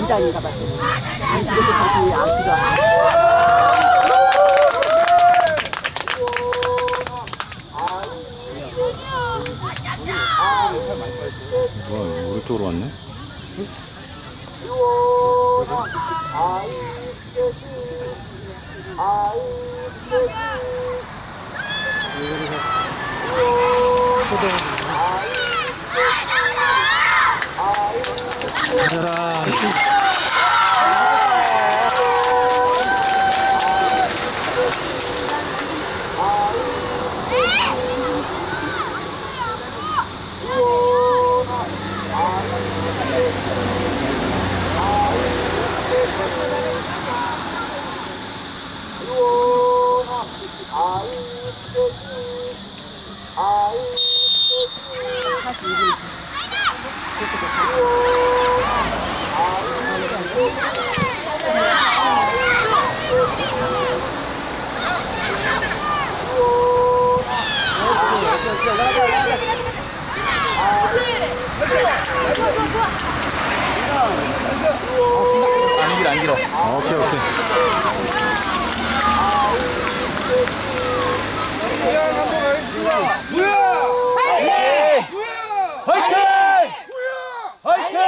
인장인가 봐. 이렇게 안 필요하. 뭐야, 우리 쪽으로 왔네? 가져라. 안 길어 안 길어 아, 오케이, 오케이. 화이팅! 화이팅!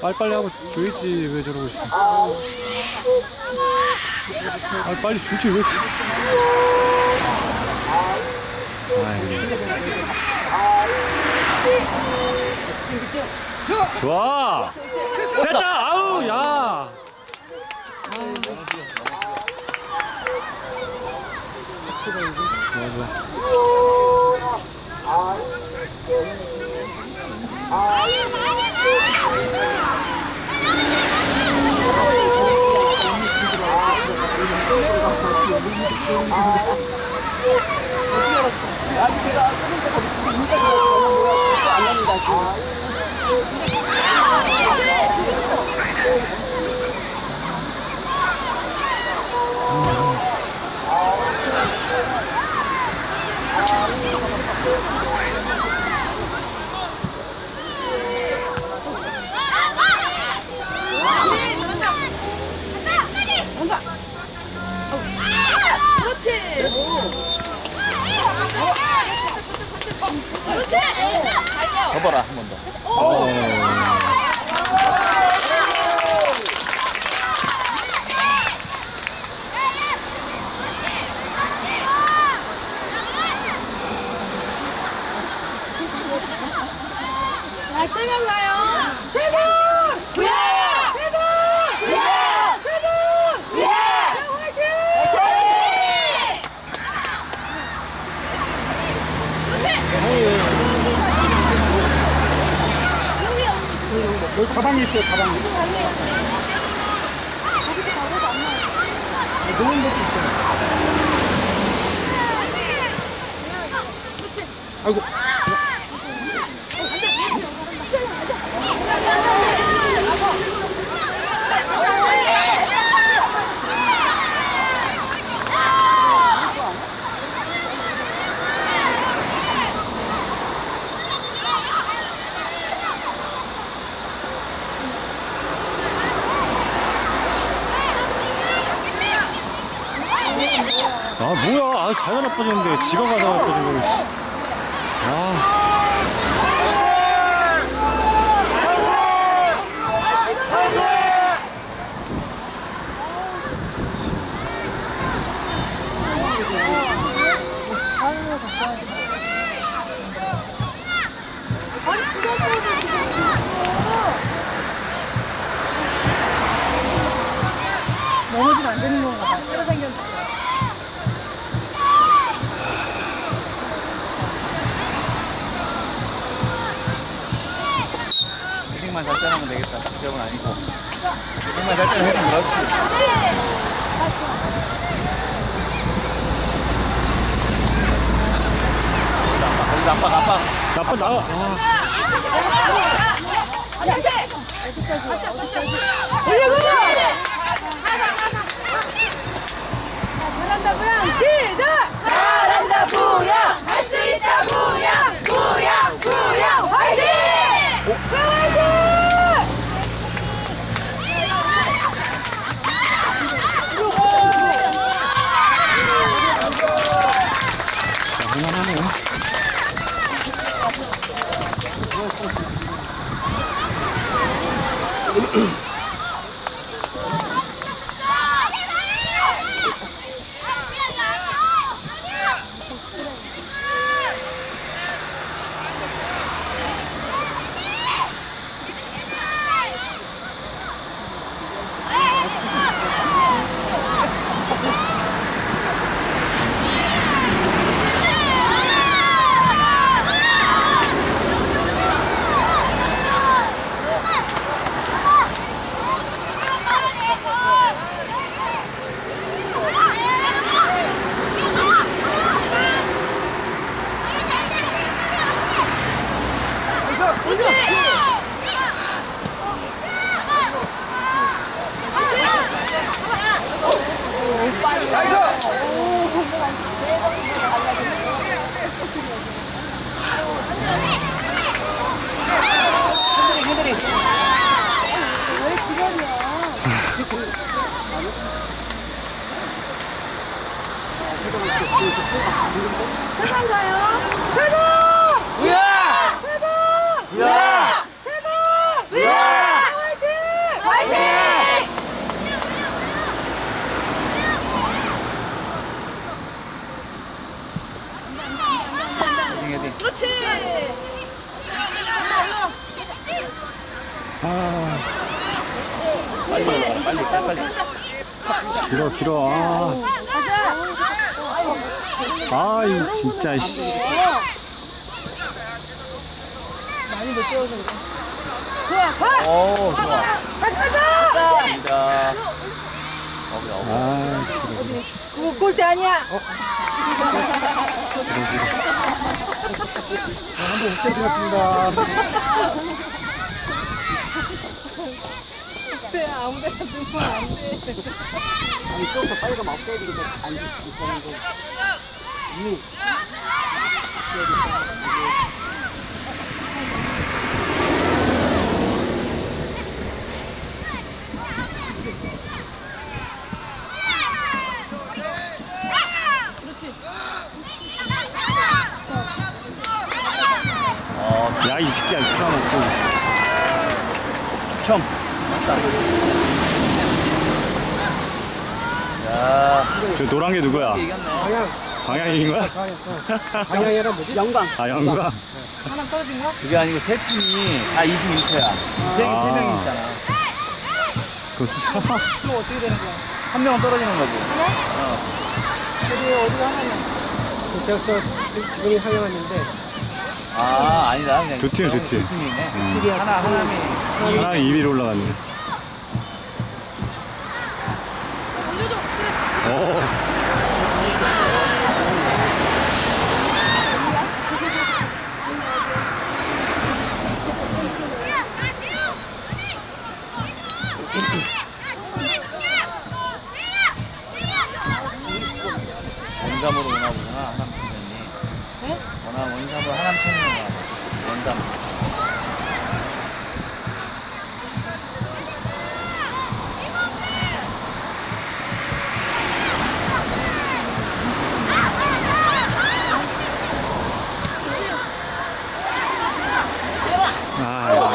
빨리빨리 하고 줘야지, 왜 저러고 있어. 아, 빨리 주지, 왜. 아이고. 좋아! 됐다! 아우, 야! 좋아, 좋아. 접어라 한 번 더. 자, 최강 가요. 최강! 최강! 최강! 최강! 최강! 화이팅! 여기 가방이 있어요, 가방이. 노는 것도 있어요. 아이고. 아, 뭐야. 아, 자연 나빠졌는데 지가 가서 나빠진 거고, 잘한다, 부양. 시작! 잘한다, 부양. 할 수 있다, 부양. 부양, 부양. 화이팅! 화이팅! 최선가요? 최선! 우야! 최선! 우야! 최선! 우야! 화이팅! 화이팅! 헤딩, 헤딩. 그렇지! 빨리 올라가라, 빨리, 빨리, 빨리. 길어 길어. 아. 아이 진짜 씨. 좋아, 가! 오, 좋아. 다시 가자! 갑니다. 어그래, 어그래. 아 그거 골대 아니야! 네, 아무 데나 들면 안 돼. 아니, 좀더 빨리 가면 없애야 되겠다. 아니, 이거는 거. 어, 야이 새끼야 풀어놓고. 첨. 야, 저 노란 게 누구야? 이겼네. 방향인 거야? 방향이라 뭐지? 영광. 아 영광. 하나 떨어진 거? 그게 아니고 세 팀이 다 21초야. 세 아. 세 명이 있잖아. 그 수사. 그럼 어떻게 되는 거야? 한 명은 떨어지는 거지. 어디, 어디가 하나냐? 그래서 지금 이 상영하는데, 아, 아니다. 그냥 두 팀, 두 팀. 두 팀이네. 하나, 하나미. 하나 2위로 올라갔네. 오. 원담으로 오나 보구나, 하남 팀장이. 네? 원함, 원삼으로 하남 팀이 오나 봐. 원담. 아.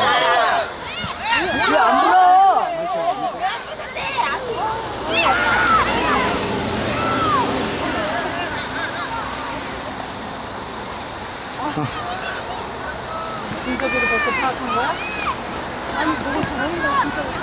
왜안 불어? 진짜로 벌써 파악한 거야? 아니 저거 저런 거 진짜 어떻게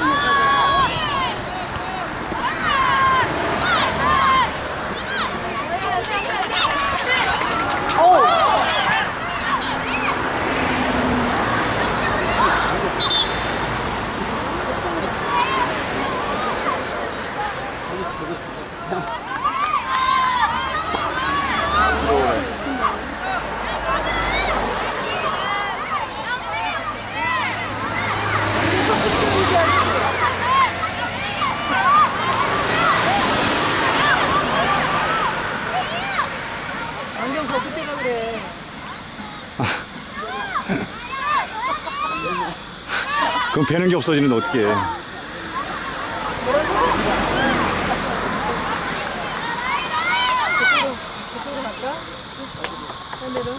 안경 벗을 때가 그래. 배는 게 없어지는데 어떻게 해? 그쪽으로 갈까? 반대로.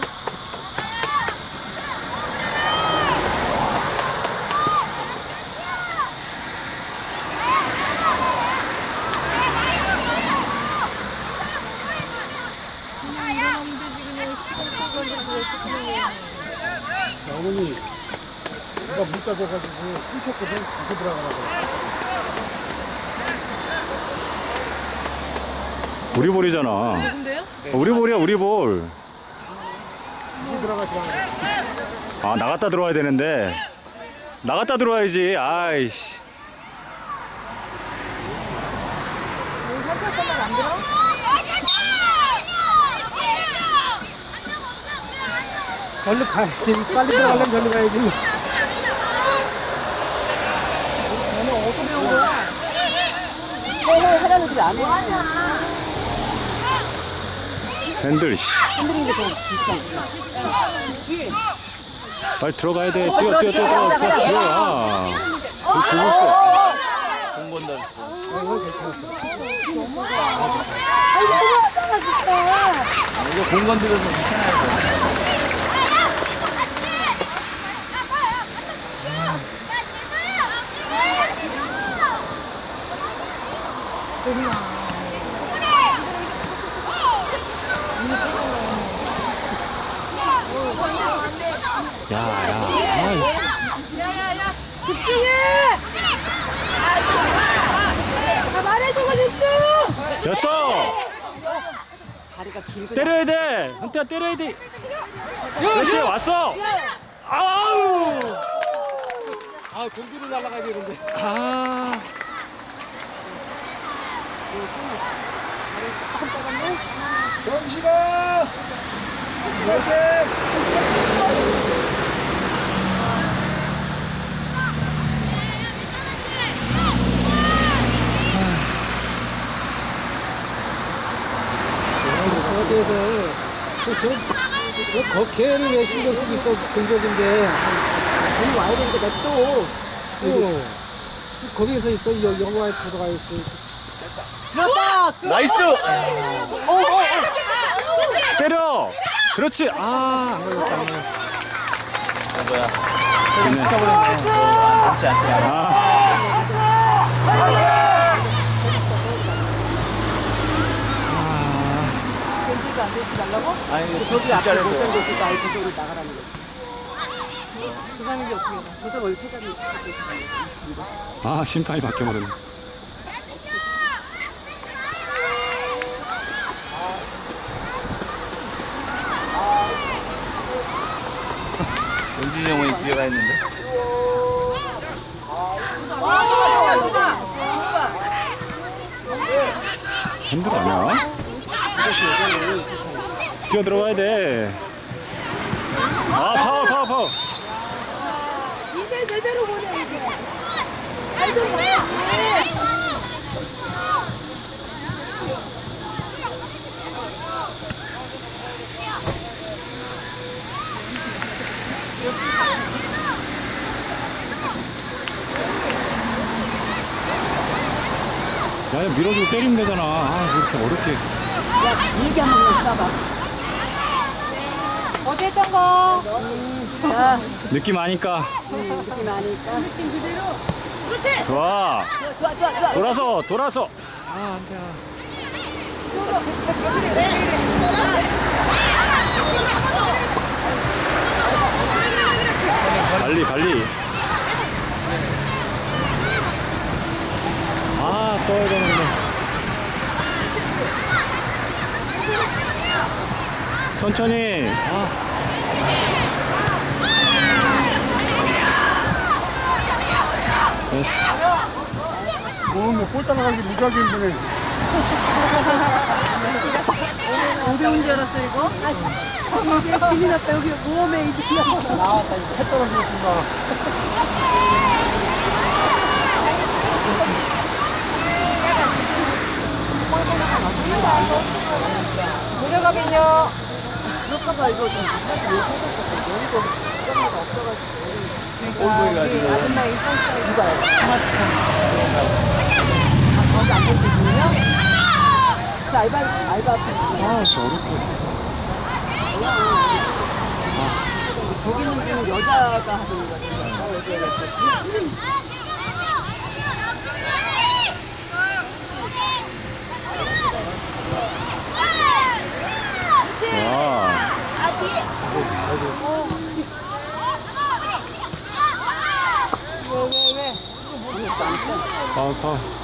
어머니, 줘가지고 끊겼거든. 다시 들어가라고. 우리 볼이잖아. 누군데요? 우리 볼이야 우리 볼. 다시 들어가, 들어가. 아 나갔다 들어와야 되는데 나갔다 들어와야지. 아이씨. 절로 가야지. 빨리 들어가려면 절로 가야지. 너는 어디서 배운 거야? 어, 하라는 소리 안 해. 핸들. 씨. 흔들리는 게더 비싸. 빨리 들어가야 돼. 뛰어 뛰어 뛰어 뛰어 뛰어 들어가. 보고 있어. 하잖아, 진짜. 이거 공건 들어서 괜찮아요. 야, 야. 아이, 야야야 집중해! 아, 말해줘봐 집중! 됐어. 때려야 돼. 한태야 때려야 돼. 그렇지 왔어. 아우. 아, 공기로 날아가야 되는데. 아. 정신아! 이렇게! 어디에서 저, 저, 거, 걔를 왜 신경 쓰고 있어, 근접인데. 거기 와야 되니까 냅둬. 또. 거기에서 있어, 여, 영화에 들어가 있어. 나이스. 때려. 그렇지. 아. 뭐야. 좋네. 그렇지. 아. 아 심판이 바뀌어버렸네. 형이 뒤에 가 있는데. 핸들 아니야? 뛰어 들어가야 돼. 아 파워 파워 파워. 이제 제대로 보내 이제 아이고 야야 밀어주고 때리면 되잖아. 아 그렇게 어렵게. 일기 한번 써봐 어디 했던 거? 자 느낌 아니까. 느낌 아니까 느낌 그대로 그렇지 좋아. 좋아 좋아 좋아 돌아서 돌아서. 관리 관리. 아 떠야 되는데 천천히. 아. 됐어. 오늘 골 따라가기 무지하게 힘드네. 어디 온줄 알았어 이거? 아, 짐이 났다 여기 모험에 이디야. 나왔다, 이거 해 떨어지겠습니다. 무료가면요. 무료가가 이거 좀 올보해가지고 아줌마 일상 스타일. 누가요? 거기 안 보시군요. 그 알바 알바 아 저렇게 거기는 그 여자가 하는. 와 파울 파울 전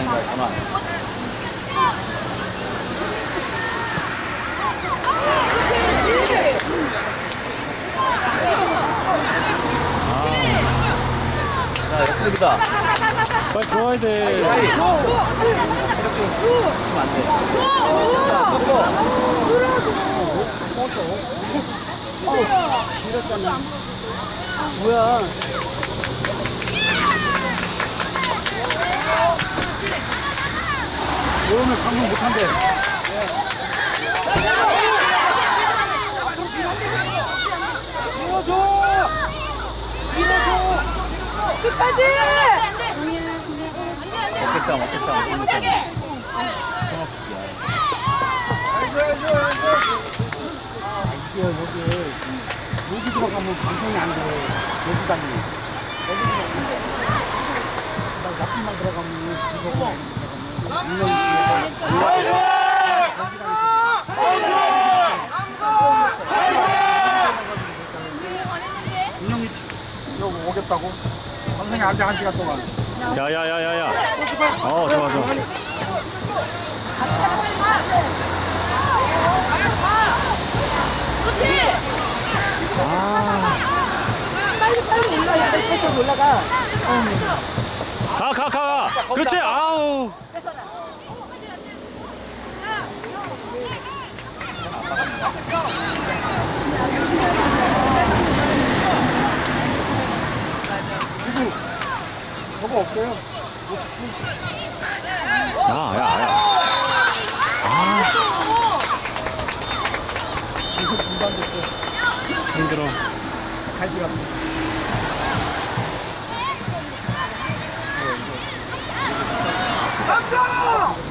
화인가 전화 자 역습이다 빨리 들어와야 돼 뭐야? 오늘 방송 못한대. 끝까지. 어깨 싸움 어깨 싸움 어깨 싸움 이게 여기 여기 들어가면 방송이 안 돼. 여기 다니. 여기 들어가면 나 나쁜만 들어가면 이거 분명히 여기 오겠다고. 안 돼, 한 시간 동안. 야야야야야 어 좋아 좋아 올라가. 가 가 가. 그렇지. 아우. 저거 없어요. 야 야 야 힘들어. 갈 시간. 파 上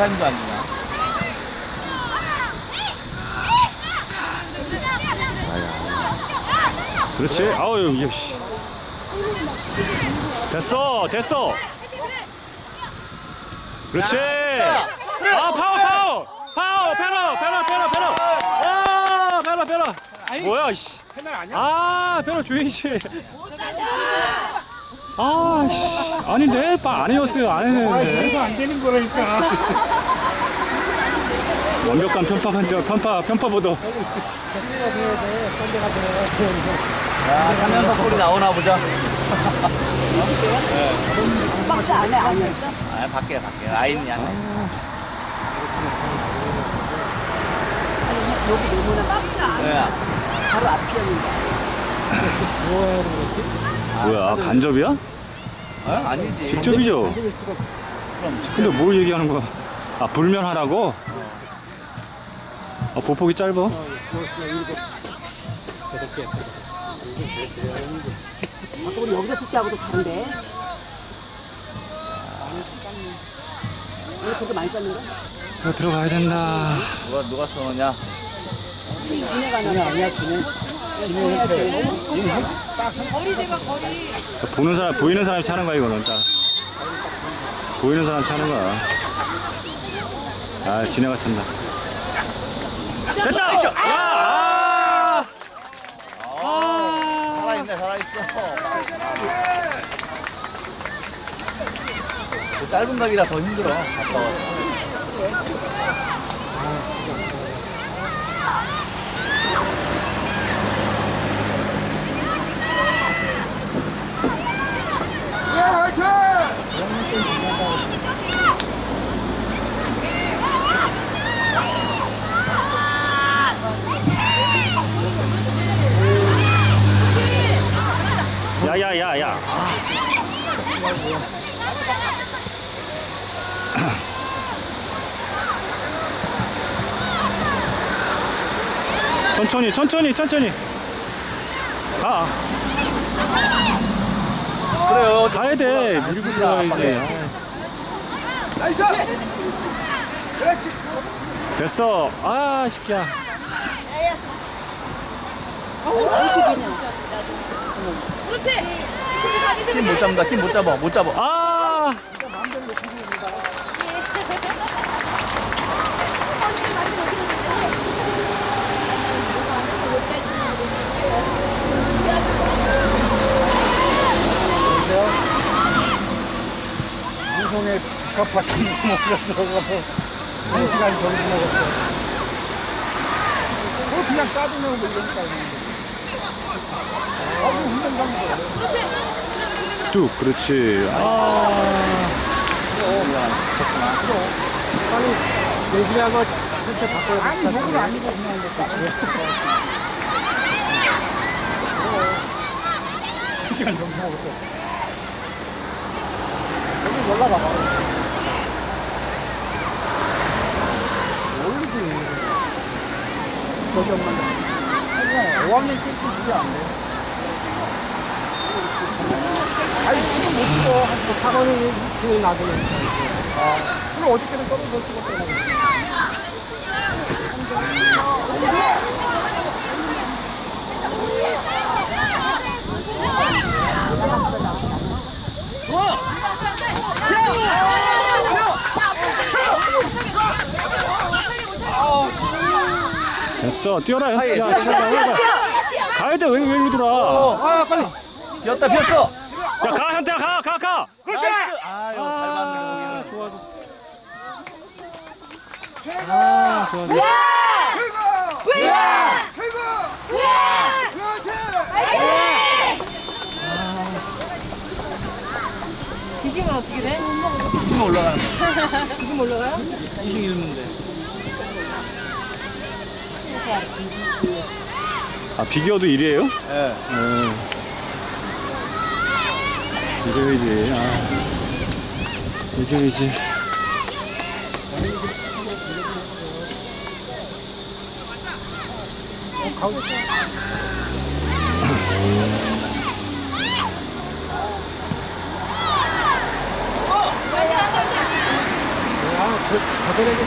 안 주나 그렇지. 아우 이거 씨. 됐어 됐어. 그렇지. 아 파울 파울. 파울 페널 페널 페널 페널. 아 페널 페널. 뭐야 씨. 아, 변호 주인씨. 아, 씨. 아니, 내빠 아니었어요. 안 했는데. 그래서 안 되는 거라니까. 완벽한 편파 판정, 편파, 편파 보도. 생각해야 돼. 꼰대 같은 야, 3연속 골이 나오나 보자. 박스 안에 아니었어? 아, 밖에, 밖에. 라인이 안 돼. 여기 너무나 박스 안에 뭐야? 바로 앞이었는데. 뭐야, 간접이야? 어? 아니지. 직접이죠? 만질 수가 없어. 그럼 근데 뭘 얘기하는 거야? 아, 불면하라고? 아, 보폭이 짧아? 어, 개. 아까 우리 여기서 숙제하고도 다른데. 왜 그렇게 많이 거야? 어, 들어가야 된다. 누가, 누가 쏘느냐? 이내가 그냥 아니야, 지 네. 보는 사람, 보이는 사람이 차는 거야, 이거는 딱. 보이는 사람 차는 거야. 아, 지네가 찬다. 됐다! 야! 아! 아! 살아있네, 살아있어. 그 짧은 각이라 더 힘들어. 아까워. 야, 야, 야, 야. 천천히, 천천히, 천천히. 가. 그래요. 가야 돼. 밀고 들어가야지. 됐어. 아, 시키야. 힘못 잡는다, 힘못 잡아, 못 잡아. 아! 방송에 적합하지 못해서 한 시간 정도 먹었어. 뭐 그냥 까두면 뭐 이러니까. 아무 훈련 방법. 뚝, 그렇지. 아. 아니, 내지하고 진짜 바꿔야 돼. 아니, 목을 아니고 그냥 이렇게. 한 시간 정도 먹었어. 여기 올라가 봐. 모르지. 거기 엄마는. 5학년 때도 그게 안 돼. 아니, 지금 못 찍어. 한 사관이 그 나중에. 아, 그럼 어저께는 떨어져 찍었잖아. 됐어. 뛰어라. 야, 야, 야, 가야 돼. 왜, 왜 돌아? 아, 빨리. 비었다, 비었어. 야, 가, 현태야, 가, 가, 가. 그렇지! 아유, 잘 맞네, 거기는. 좋아, 아, 좋아. 좋아. 비기면 어떻게 돼? 힘 올라가는 거. 지금 올라가요? 21문데. 아, 비교도 1이에요? 예. 네. 이겨야지. 아. 이겨야지. 아, 저, 저들에게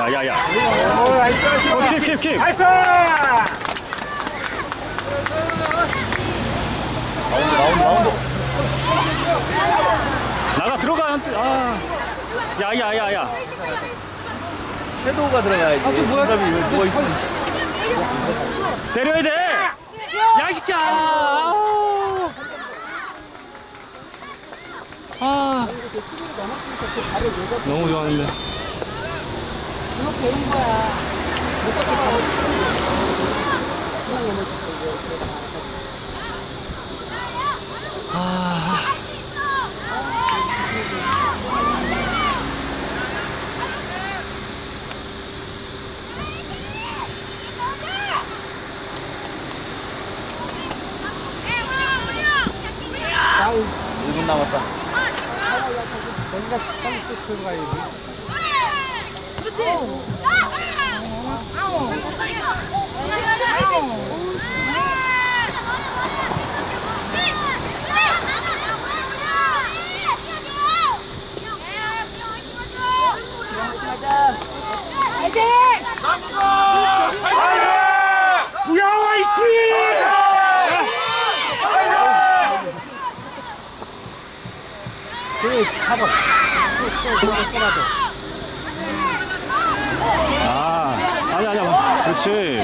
야, 야, 야. 어, 나이스, 어, 킵, 킵, 킵. 나이스! 라운드, 라운드, 라운드. 나가, 들어가. 아. 야, 야, 야, 야. 섀도우가 들어가야지. 아, 저 뭐야? 중섭이 이거 누워 있는. 때려야 돼. 야식야. 아우. 아. 너무 좋아하는데. 아. 아이 1분 남았다. 내가 빨리 또 들어가야지! 부야 화이팅! 그 잡아 또또 떠나도 아, 아니 아니야. 그렇지.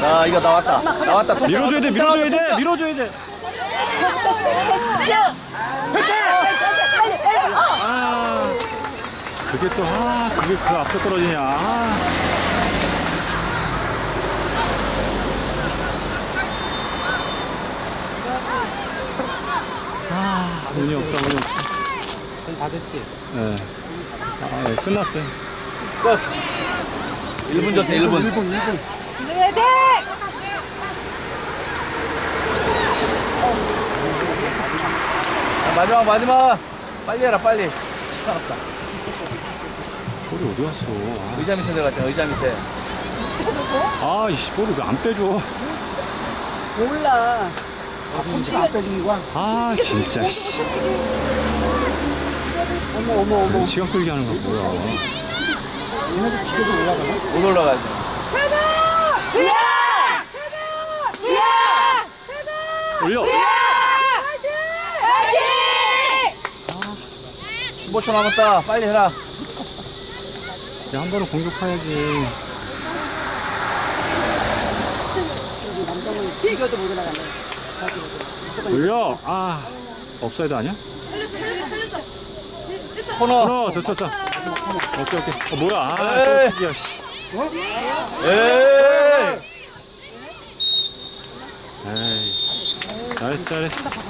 자, 이거 나왔다. 나왔다. 톱 밀어줘야 돼, 밀어줘야 톱 돼, 밀어줘야 돼. 아, 그게 또, 아, 그게 그 앞서 떨어지냐. 아. 아, 운이 없다, 운이 없다. 다 됐지 네. 아, 예, 끝났어요. 끝. 1분 줬어, 1분. 1분 1분 화이팅! 자, 마지막, 마지막. 빨리 해라, 빨리. 시간 없다. 볼이 어디 갔어? 의자 밑에 들어갔잖아, 의자 밑에. 아, 이씨, 볼을 왜안 빼줘? 몰라. 아 펀치가 안 빼주는 거야 아, 진짜, 씨. 어머 어머 어머 시간 끌게 하는 거 뭐야. 얘네도 기계도 올라가나? 못 올라가지. 최고! 야! 최고! 야! 최고! 올려! 화이팅! 화이팅! 15초 남았다. 빨리 해라. 야, 한 번은 공격해야지. 이겨도 못 올라가네 올려! 아, 업사이드 아니야? 코너. 어, 됐어, 됐어. 오케이, 오케이. 어, 뭐야. 아, 에이. 또 튀겨, 씨. 에이. 에이. 잘했어, 잘했어.